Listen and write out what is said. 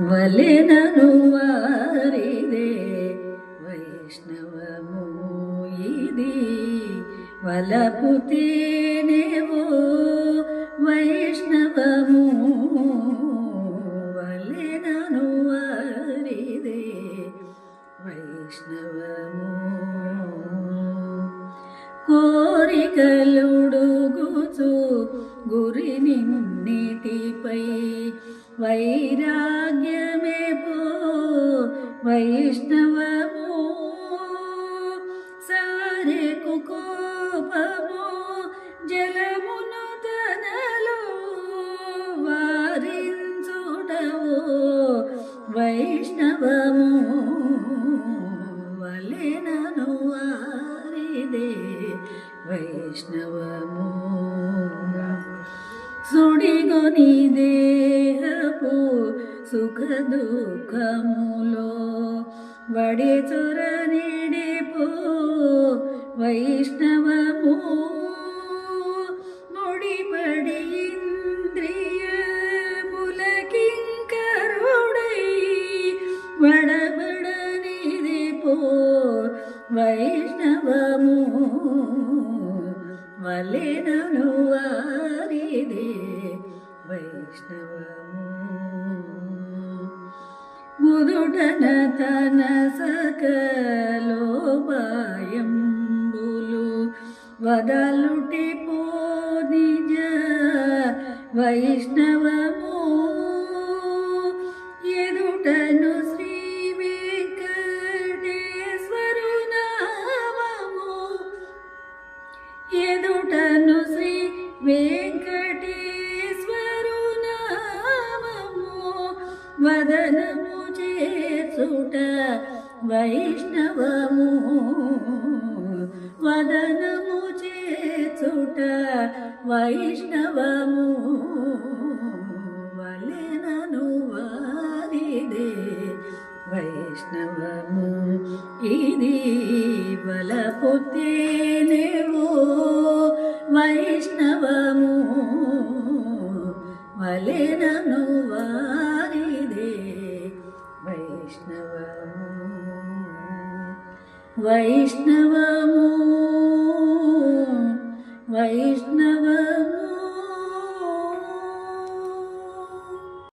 వలెనను వారిదే. వైష్ణవము ఇది. వలపుతేనేవో వైష్ణవము. వలెనను వారిదే. వైష్ణవము. కోరికలుడుగుచు గురి నిన్నిటిపై వైరాగ్యమే పో వైష్ణవము సారే కుకోపము జలమును తనలో వారించుడవు వైష్ణవము వలెనను వారిదే వైష్ణవము సుడిగొని దేహపు సుఖ దుఃఖములో వడి చొరనిడిపో వైష్ణవము ముడిపడి ఇంద్రియ ములకింకరుడై వడబడనిది వైష్ణవము. వలెనను వారిదే వైష్ణవము. ముదుటన తన సకలోపాయంబులు వదలుటి పో నిజ వైష్ణవము. ఎదుటను చేయుటను శ్రీ వెంకటేశ్వరునామము. వదనము చేసుట వైష్ణవము. వదనము చేసుట వైష్ణవము. వలెనను వారిదే వైష్ణవము. ఇది బలపుతేనే వైష్ణవము వలెనను వారిదే వైష్ణవము వైష్ణవము వైష్ణవము